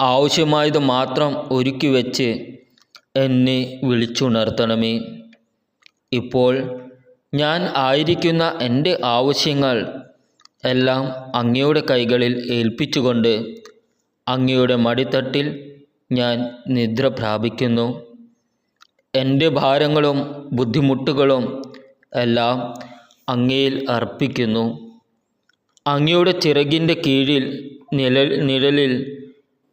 ആവശ്യമായത് മാത്രം ഒരുക്കി വെച്ച് എന്നെ വിളിച്ചുണർത്തണമേ. ഇപ്പോൾ ഞാൻ ആയിരിക്കുന്ന എന്റെ ആവശ്യങ്ങൾ എല്ലാം അങ്ങയുടെ കൈകളിൽ ഏൽപ്പിച്ചുകൊണ്ട് അങ്ങയുടെ മടിത്തട്ടിൽ ഞാൻ നിദ്ര പ്രാപിക്കുന്നു. എന്റെ ഭാരങ്ങളും ബുദ്ധിമുട്ടുകളും എല്ലാം അങ്ങയിൽ അർപ്പിക്കുന്നു. അങ്ങയുടെ ചിറകിന്റെ കീഴിൽ നിഴൽ നിഴലിൽ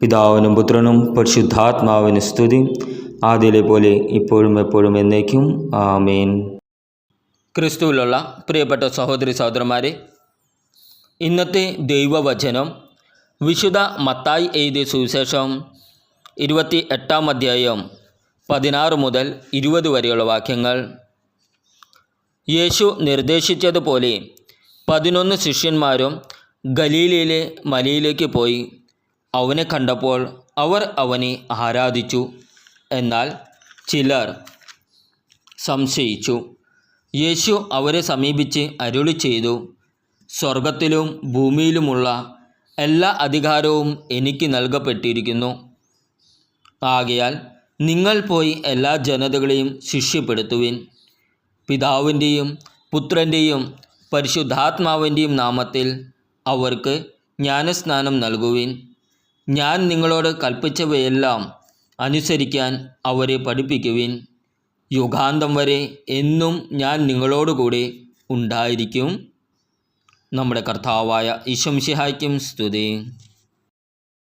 പിതാവിനും പുത്രനും പരിശുദ്ധാത്മാവിന് സ്തുതി. ആദ്യയിലെ പോലെ ഇപ്പോഴും എപ്പോഴും എന്നേക്കും. ആമേൻ. ക്രിസ്തുവിലുള്ള പ്രിയപ്പെട്ട സഹോദരി സഹോദരന്മാരെ ഇന്നത്തെ ദൈവവചനം വിശുദ്ധ മത്തായി എഴുതിയ സുവിശേഷം ഇരുപത്തി എട്ടാം അധ്യായം പതിനാറ് മുതൽ ഇരുപത് വരെയുള്ള വാക്യങ്ങൾ. യേശു നിർദ്ദേശിച്ചതുപോലെ പതിനൊന്ന് ശിഷ്യന്മാരും ഗലീലയിലെ മലയിലേക്ക് പോയി. അവനെ കണ്ടപ്പോൾ അവർ അവനെ ആരാധിച്ചു. എന്നാൽ ചിലർ സംശയിച്ചു. യേശു അവരെ സമീപിച്ച് അരുളി ചെയ്തു സ്വർഗത്തിലും ഭൂമിയിലുമുള്ള എല്ലാ അധികാരവും എനിക്ക് നൽകപ്പെട്ടിരിക്കുന്നു. ആകയാൽ നിങ്ങൾ പോയി എല്ലാ ജനതകളെയും ശിഷ്യപ്പെടുത്തുവിൻ. പിതാവിന്റെയും പുത്രന്റെയും പരിശുദ്ധാത്മാവിന്റെയും നാമത്തിൽ അവർക്ക് ജ്ഞാനസ്നാനം നൽകുവിൻ. ഞാൻ നിങ്ങളോട് കൽപ്പിച്ചവയെല്ലാം അനുസരിക്കാൻ അവരെ പഠിപ്പിക്കുവിൻ. യുഗാന്തം വരെ എന്നും ഞാൻ നിങ്ങളോടുകൂടി ഉണ്ടായിരിക്കും. നമ്മുടെ കർത്താവായ ഈശംഷിഹായ്ക്കും സ്തുതി.